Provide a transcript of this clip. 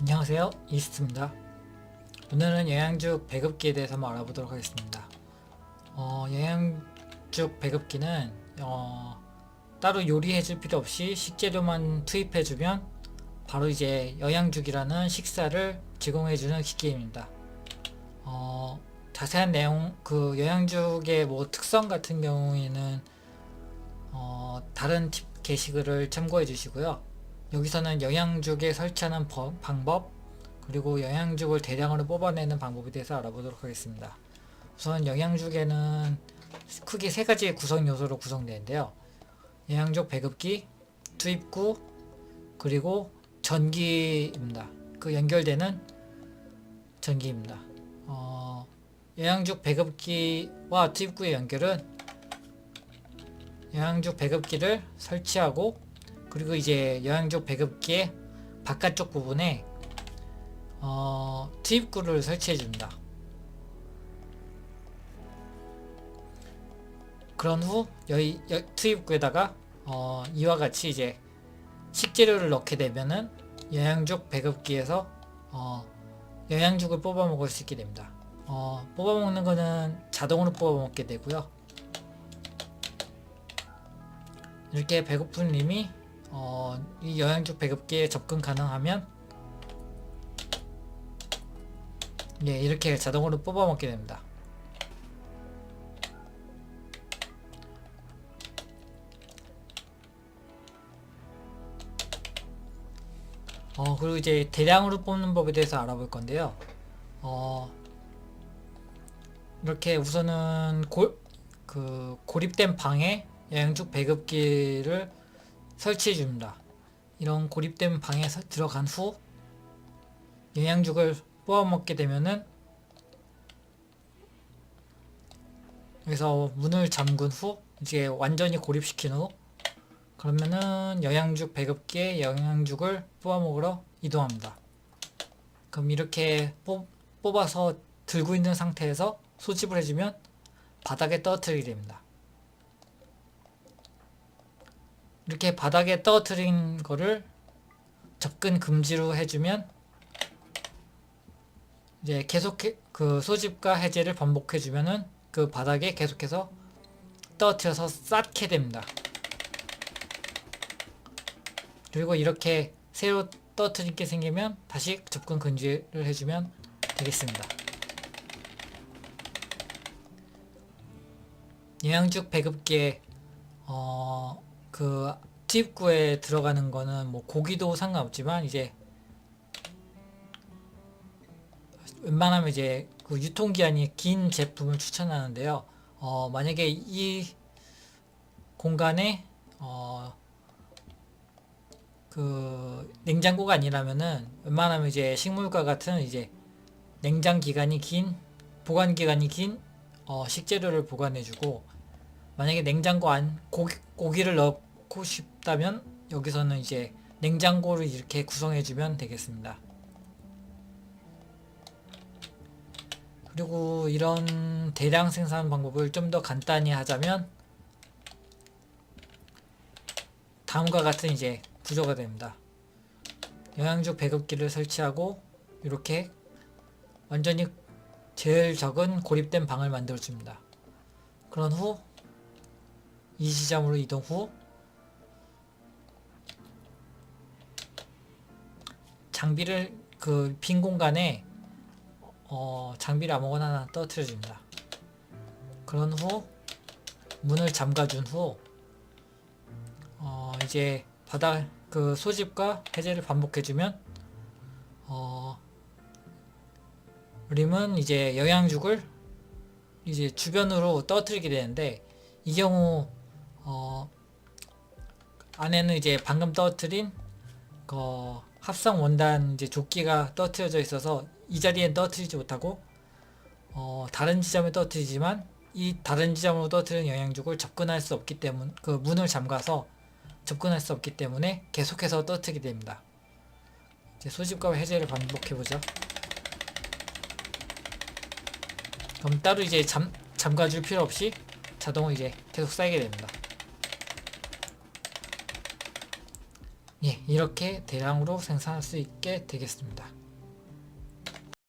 안녕하세요. 이스트입니다. 오늘은 영양죽 배급기에 대해서 한번 알아보도록 하겠습니다. 어, 영양죽 배급기는 어, 따로 요리해줄 필요 없이 식재료만 투입해주면 바로 이제 영양죽이라는 식사를 제공해주는 기계입니다. 어, 자세한 내용 그 영양죽의 뭐 특성 같은 경우에는 어, 다른 팁 게시글을 참고해 주시고요 여기서는 영양죽에 설치하는 법- 방법 그리고 영양죽을 대량으로 뽑아내는 방법에 대해서 알아보도록 하겠습니다. 우선 영양죽에는 크게 세 가지의 구성 요소로 구성되는데요. 영양죽 배급기, 투입구, 그리고 전기입니다. 그 연결되는 전기입니다. 어, 영양죽 배급기와 투입구의 연결은 영양죽 배급기를 설치하고 그리고 이제 영양죽 배급기의 바깥쪽 부분에 어, 투입구를 설치해 줍니다. 그런 후 여기 여- 투입구에다가 어, 이와 같이 이제 식재료를 넣게 되면은 영양죽 배급기에서 어, 영양죽을 뽑아 먹을 수 있게 됩니다. 어, 뽑아 먹는 거는 자동으로 뽑아 먹게 되고요. 이렇게 배고픈 님이 어, 이 영양죽 배급기에 접근 가능하면 예, 이렇게 자동으로 뽑아 먹게 됩니다. 어, 그리고 이제 대량으로 뽑는 법에 대해서 알아볼 건데요. 어, 이렇게 우선은 고, 그 고립된 방에 영양죽 배급기를 설치해 줍니다. 이런 고립된 방에 서- 들어간 후 영양죽을 뽑아 먹게 되면은 여기서 문을 잠근 후 이제 완전히 고립시킨 후 그러면은 영양죽 배급기에 영양죽을 뽑아 먹으러 이동합니다. 그럼 이렇게 뽑, 뽑아서 들고 있는 상태에서 소집을 해주면 바닥에 떨어뜨리게 됩니다. 이렇게 바닥에 떨어뜨린 거를 접근 금지로 해주면 이제 계속 해- 그 소집과 해제를 반복해주면은 그 바닥에 계속해서 떨어뜨려서 쌓게 됩니다. 그리고 이렇게 새로 떨어뜨린 게 생기면 다시 접근 금지를 해주면 되겠습니다. 영양죽 배급기에 어, 그 투입구에 들어가는 거는 뭐 고기도 상관없지만 이제 웬만하면 이제 그 유통기한이 긴 제품을 추천하는데요. 어, 만약에 이 공간에 어, 그 냉장고가 아니라면은 웬만하면 이제 식물과 같은 이제 냉장 기간이 긴 보관 기간이 긴 어, 식재료를 보관해주고 만약에 냉장고 안 고기, 고기를 넣 고 싶다면 여기서는 이제 냉장고를 이렇게 구성해 주면 되겠습니다. 그리고 이런 대량 생산 방법을 좀 더 간단히 하자면 다음과 같은 이제 구조가 됩니다. 영양죽 배급기를 설치하고 이렇게 완전히 제일 적은 고립된 방을 만들어 줍니다. 그런 후 이 지점으로 이동 후 장비를 그 빈 공간에 어, 장비를 아무거나 하나 떨어뜨려 줍니다. 그런 후 문을 잠가준 후 어, 이제 바닥 그 소집과 해제를 반복해주면 어, 림은 이제 영양죽을 이제 주변으로 떨어뜨리게 되는데 이 경우 어, 안에는 이제 방금 떨어뜨린 그 합성 원단 이제 조끼가 떨어뜨려져 있어서 이 자리에 떨어뜨리지 못하고 어, 다른 지점에 떨어뜨리지만 이 다른 지점으로 떨어뜨리는 영양죽을 접근할 수 없기 때문 그 문을 잠가서 접근할 수 없기 때문에 계속해서 떨어뜨리게 됩니다. 이제 소집과 해제를 반복해 보죠. 그럼 따로 이제 잠 잠가줄 필요 없이 자동으로 이제 계속 쌓이게 됩니다. 예, 이렇게 대량으로 생산할 수 있게 되겠습니다.